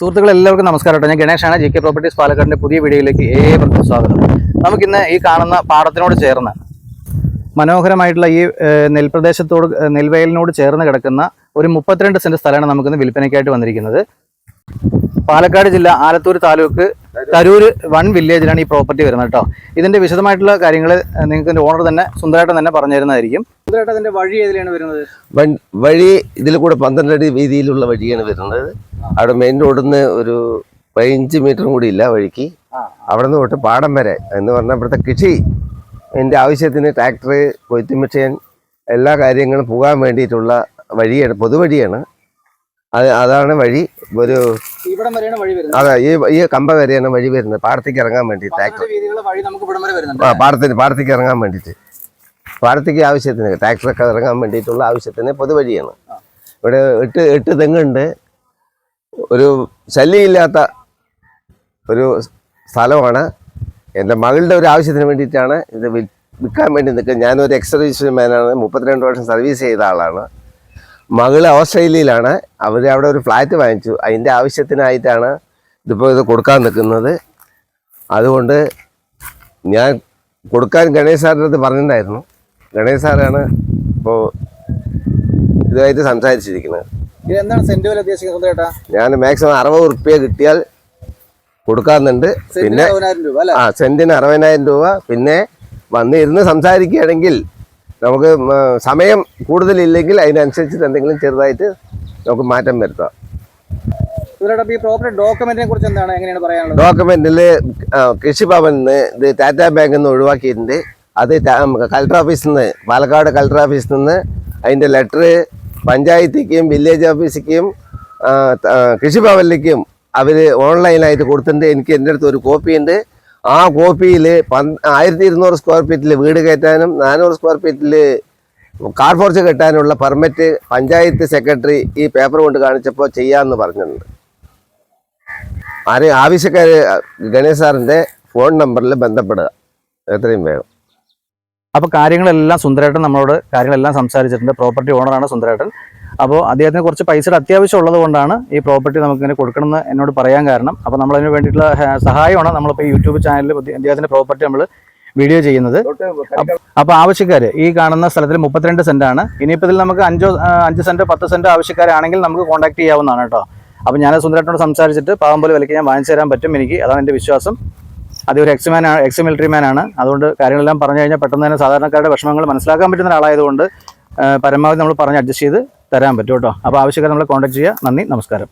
സുഹൃത്തുക്കൾ എല്ലാവർക്കും നമസ്കാരം കേട്ടോ. ഞാൻ ഗണേഷാണ്. ജി കെ പ്രോപ്പർട്ടീസ് പാലക്കാടിന്റെ പുതിയ വീഡിയോയിലേക്ക് ഏവർക്കും സ്വാഗതം. നമുക്കിന്ന് ഈ കാണുന്ന പാടത്തിനോട് ചേർന്ന് മനോഹരമായിട്ടുള്ള ഈ നെൽപ്രദേശത്തോട് നെൽവയലിനോട് ചേർന്ന് കിടക്കുന്ന ഒരു മുപ്പത്തിരണ്ട് സെന്റ് സ്ഥലമാണ് നമുക്കിന്ന് വിൽപ്പനയ്ക്കായിട്ട് വന്നിരിക്കുന്നത്. പാലക്കാട് ജില്ല ആലത്തൂർ താലൂക്ക് തരൂര് വൺ വില്ലേജിലാണ് ഈ പ്രോപ്പർട്ടി വരുന്നത് കേട്ടോ. ഇതിന്റെ വിശദമായിട്ടുള്ള കാര്യങ്ങൾ നിങ്ങൾക്ക് ഇതിന്റെ ഓണർ തന്നെ സുന്ദരേട്ടൻ തന്നെ പറഞ്ഞു തരുന്നതായിരിക്കും സുന്ദരേട്ടൻ അതിന്റെ വഴി ഏതിലാണ് വരുന്നത്? വഴി ഇതിൽ കൂടെ പന്ത്രണ്ട് അടി വീതിയിലുള്ള വഴിയാണ് വരുന്നത്. അവിടെ മെയിൻ റോഡിൽ നിന്ന് ഒരു പതിനഞ്ച് മീറ്ററും കൂടി ഇല്ല വഴിക്ക്. അവിടെ നിന്ന് തൊട്ട് പാടം വരെ. എന്ന് പറഞ്ഞാൽ ഇവിടുത്തെ കൃഷി. എന്റെ ആവശ്യത്തിന് ട്രാക്ടർ കൊയ്ത്ത് മെഷീൻ എല്ലാ കാര്യങ്ങളും പോകാൻ വേണ്ടിയിട്ടുള്ള വഴിയാണ് പൊതുവഴിയാണ്. അത് അതാണ് വഴി. ഒരു അതെ ഈ ഈ കമ്പ വരെയാണ് വഴി വരുന്നത്. പാടത്തേക്ക് ഇറങ്ങാൻ വേണ്ടി ട്രാക്ടർ ആ പാടത്തിന് പാടത്തേക്ക് ഇറങ്ങാൻ വേണ്ടിയിട്ട്. പാടത്തേക്ക് ആവശ്യത്തിന് ട്രാക്ടറൊക്കെ ഇറങ്ങാൻ വേണ്ടിയിട്ടുള്ള ആവശ്യത്തിന് പൊതുവഴിയാണ്. ഇവിടെ എട്ട് എട്ട് തെങ്ങുണ്ട്. ഒരു ശല്യമില്ലാത്ത ഒരു സ്ഥലമാണ്. എന്റെ മകളുടെ ഒരു ആവശ്യത്തിന് വേണ്ടിയിട്ടാണ് ഇത് വിൽക്കാൻ വേണ്ടി നിൽക്കുന്നത്. ഞാനൊരു എക്സ് മാനാണ് മുപ്പത്തിരണ്ട് വർഷം സർവീസ് ചെയ്ത ആളാണ്. മകൾ ഓസ്ട്രേലിയയിലാണ്. അവർ അവിടെ ഒരു ഫ്ലാറ്റ് വാങ്ങിച്ചു. അതിന്റെ ആവശ്യത്തിനായിട്ടാണ് ഇതിപ്പോൾ ഇത് കൊടുക്കാൻ നിൽക്കുന്നത്. അതുകൊണ്ട് ഞാൻ കൊടുക്കാൻ ഗണേഷ് സാറിന്റെ അടുത്ത് പറഞ്ഞിട്ടുണ്ടായിരുന്നു. ഗണേഷ് സാറാണ് ഇപ്പോൾ ഇതുമായിട്ട് സംസാരിച്ചിരിക്കുന്നത്. ഇത് എന്താണ് സെന്റ് വില ഉദ്ദേശിക്കുന്നത് ചേട്ടാ ഞാൻ മാക്സിമം അറുപത് ഉറുപ്പ്യ കിട്ടിയാൽ കൊടുക്കാറുണ്ട്. പിന്നെ ആ സെന്റിന് അറുപതിനായിരം രൂപ. പിന്നെ വന്ന് ഇരുന്ന് സംസാരിക്കുകയാണെങ്കിൽ നമുക്ക് സമയം കൂടുതലില്ലെങ്കിൽ അതിനനുസരിച്ചിട്ട് എന്തെങ്കിലും ചെറുതായിട്ട് നമുക്ക് മാറ്റം വരുത്താം. ഡോക്യുമെന്റിൽ കൃഷിഭവനിൽ നിന്ന് ഇത് ടാറ്റ ബാങ്കിൽ നിന്ന് ഒഴിവാക്കിയിട്ടുണ്ട്. അത് കളക്ടർ ഓഫീസിൽ നിന്ന് പാലക്കാട് കളക്ടർ ഓഫീസിൽ നിന്ന് അതിന്റെ ലെറ്റർ പഞ്ചായത്തേക്കും വില്ലേജ് ത- കൃഷിഭവനിലേക്കും അവർ ഓൺലൈനായിട്ട് കൊടുത്തിട്ടുണ്ട്. എനിക്ക് എന്റെ അടുത്ത് ഒരു കോപ്പി ഉണ്ട്. ആ കോപ്പിയിൽ പന് ആയിരത്തി ഇരുന്നൂറ് സ്ക്വയർ ഫീറ്റിൽ വീട് കയറ്റാനും നാനൂറ് സ്ക്വയർ ഫീറ്റിൽ കാർ ഫോർച്ച് കെട്ടാനുള്ള പെർമിറ്റ് പഞ്ചായത്ത് സെക്രട്ടറി ഈ പേപ്പർ കൊണ്ട് കാണിച്ചപ്പോൾ ചെയ്യാമെന്ന് പറഞ്ഞിട്ടുണ്ട്. ആരെയും ആവശ്യക്കാർ ഗണേശ് സാറിന്റെ ഫോൺ നമ്പറിൽ ബന്ധപ്പെടുക. എത്രയും വേഗം. അപ്പോൾ കാര്യങ്ങളെല്ലാം സുന്ദരേട്ടൻ നമ്മളോട് കാര്യങ്ങളെല്ലാം സംസാരിച്ചിട്ടുണ്ട്. പ്രോപ്പർട്ടി ഓണറാണ് സുന്ദരേട്ടൻ. അപ്പോൾ അദ്ദേഹത്തിന് കുറച്ച് പൈസയുടെ അത്യാവശ്യം ഉള്ളത് കൊണ്ടാണ് ഈ പ്രോപ്പർട്ടി നമുക്ക് ഇങ്ങനെ കൊടുക്കണമെന്ന് എന്നോട് പറയാൻ കാരണം. അപ്പോൾ നമ്മൾ അതിന് വേണ്ടിയിട്ടുള്ള സഹായമാണ് നമ്മളിപ്പോൾ യൂട്യൂബ് ചാനലിൽ അദ്ദേഹത്തിന്റെ പ്രോപ്പർട്ടി നമ്മൾ വീഡിയോ ചെയ്യുന്നത്. അപ്പോൾ ആവശ്യക്കാർ ഈ കാണുന്ന സ്ഥലത്തിൽ മുപ്പത്തിരണ്ട് സെന്റാണ് ഇനിയിപ്പോൾ ഇതിൽ നമുക്ക് അഞ്ചോ അഞ്ച് സെന്റോ പത്ത് സെന്റോ ആവശ്യക്കാരാണെങ്കിൽ നമുക്ക് കോൺടാക്ട് ചെയ്യാവുന്നതാണ് കേട്ടോ. അപ്പോൾ ഞാൻ സുന്ദരേട്ടനോട് സംസാരിച്ചിട്ട് പാവം പോലെ വിലയ്ക്ക് ഞാൻ വാങ്ങിച്ചു തരാൻ പറ്റും എനിക്ക്. അതാണ് എന്റെ വിശ്വാസം. അത് ഒരു എക്സ് മാൻ ആണ് എക്സ് മിലിറ്ററി മാൻ ആണ്. അതുകൊണ്ട് കാര്യങ്ങളെല്ലാം പറഞ്ഞു കഴിഞ്ഞാൽ പെട്ടെന്ന് തന്നെ സാധാരണക്കാരുടെ വിഷമങ്ങൾ മനസ്സിലാക്കാൻ പറ്റുന്ന ഒരാളായതുകൊണ്ട് പരമാവധി നമ്മൾ പറഞ്ഞ് അഡ്ജസ്റ്റ് ചെയ്ത് തരാൻ പറ്റും കേട്ടോ. അപ്പോൾ ആവശ്യക്കാർ നമ്മളെ കോൺടാക്ട് ചെയ്യുക. നന്ദി നമസ്കാരം.